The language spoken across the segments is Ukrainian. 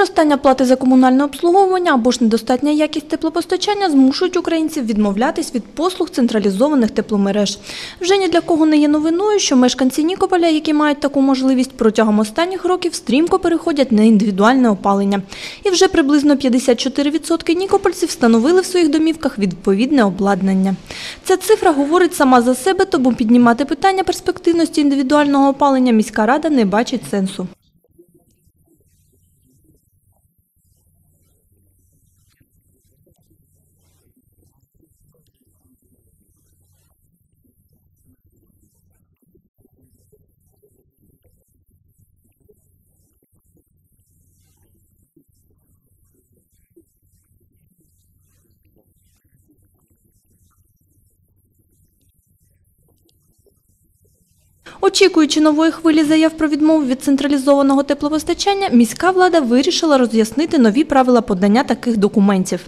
Зростання плати за комунальне обслуговування або ж недостатня якість теплопостачання змушують українців відмовлятись від послуг централізованих тепломереж. Вже ні для кого не є новиною, що мешканці Нікополя, які мають таку можливість, протягом останніх років стрімко переходять на індивідуальне опалення. І вже приблизно 54% нікопольців встановили в своїх домівках відповідне обладнання. Ця цифра говорить сама за себе, тому піднімати питання перспективності індивідуального опалення міська рада не бачить сенсу. Очікуючи нової хвилі заяв про відмову від централізованого теплопостачання, міська влада вирішила роз'яснити нові правила подання таких документів.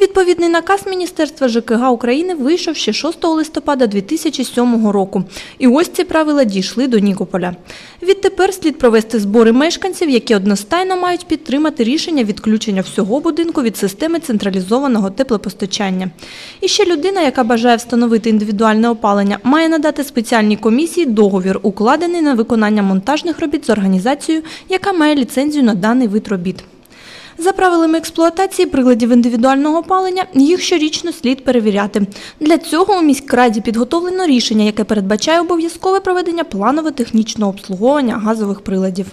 Відповідний наказ Міністерства ЖКГ України вийшов ще 6 листопада 2007 року. І ось ці правила дійшли до Нікополя. Відтепер слід провести збори мешканців, які одностайно мають підтримати рішення відключення всього будинку від системи централізованого теплопостачання. І ще людина, яка бажає встановити індивідуальне опалення, має надати спеціальній комісії договір, укладений на виконання монтажних робіт з організацією, яка має ліцензію на даний вид робіт. За правилами експлуатації приладів індивідуального опалення їх щорічно слід перевіряти. Для цього у міськраді підготовлено рішення, яке передбачає обов'язкове проведення планово-технічного обслуговування газових приладів.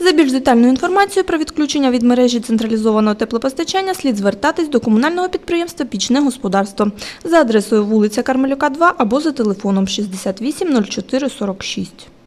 За більш детальною інформацією про відключення від мережі централізованого теплопостачання слід звертатись до комунального підприємства Пічне господарство за адресою вулиця Кармелюка, 2 або за телефоном 68 04 46.